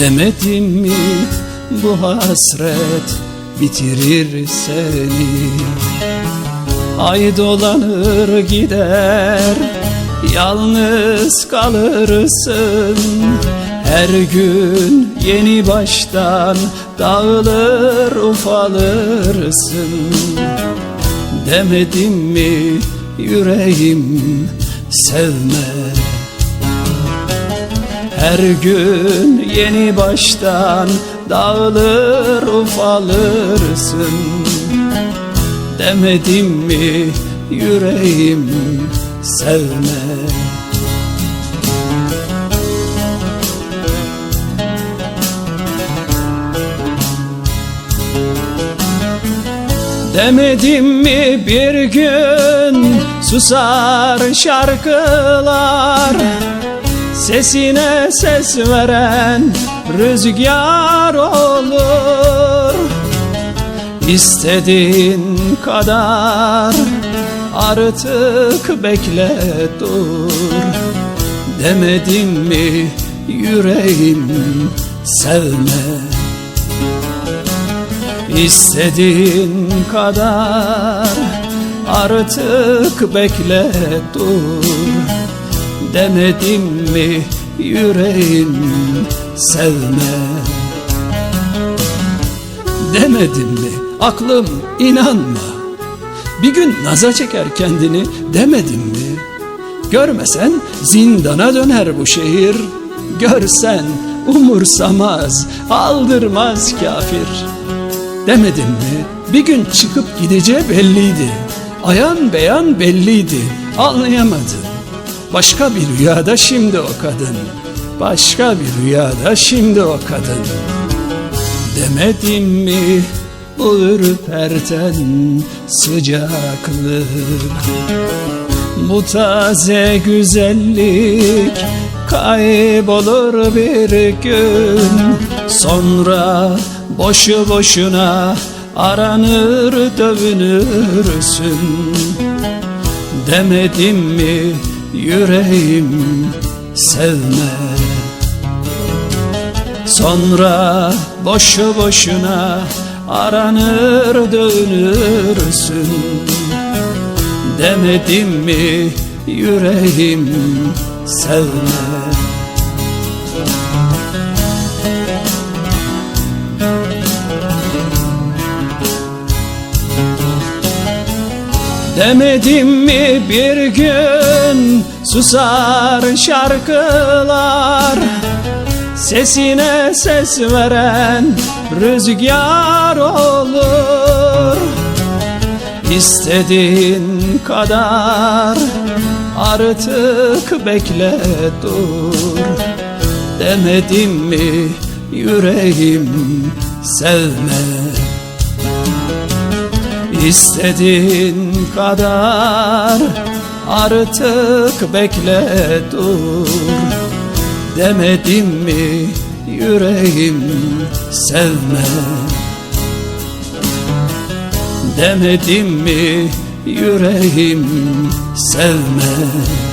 Demedim mi bu hasret bitirir seni? Ay dolanır gider Yalnız kalırsın. Her gün yeni baştan Dağılır ufalırsın. Demedim mi yüreğim sevme her gün yeni baştan dağılır ufalırsın. Demedim mi yüreğim sevme? Demedim mi bir gün susar şarkılar Sesine ses veren rüzgar olur. İstediğin kadar artık bekle dur. Demedim mi yüreğim sevme? İstediğin kadar artık bekle dur Demedim mi yüreğim sevme? Demedim mi aklım inanma? Bir gün naza çeker kendini demedim mi? Görmesen zindana döner bu şehir Görsen umursamaz aldırmaz kafir. Demedim mi bir gün çıkıp gideceği belliydi Ayan beyan belliydi anlayamadın Başka bir rüyada şimdi o kadın. Başka bir rüyada şimdi o kadın. Demedim mi bu ürperten sıcaklık? Bu taze güzellik kaybolur bir gün. Sonra boşu boşuna aranır dövünürsün. Demedim mi yüreğim sevme. Sonra boşu boşuna aranır dönürsün. Demedim mi yüreğim sevme Demedim mi bir gün susar şarkılar? Sesine ses veren rüzgar olur. İstediğin kadar artık bekle dur. Demedim mi yüreğim sevme İstediğin kadar artık bekle dur. Demedim mi yüreğim sevme? Demedim mi yüreğim sevme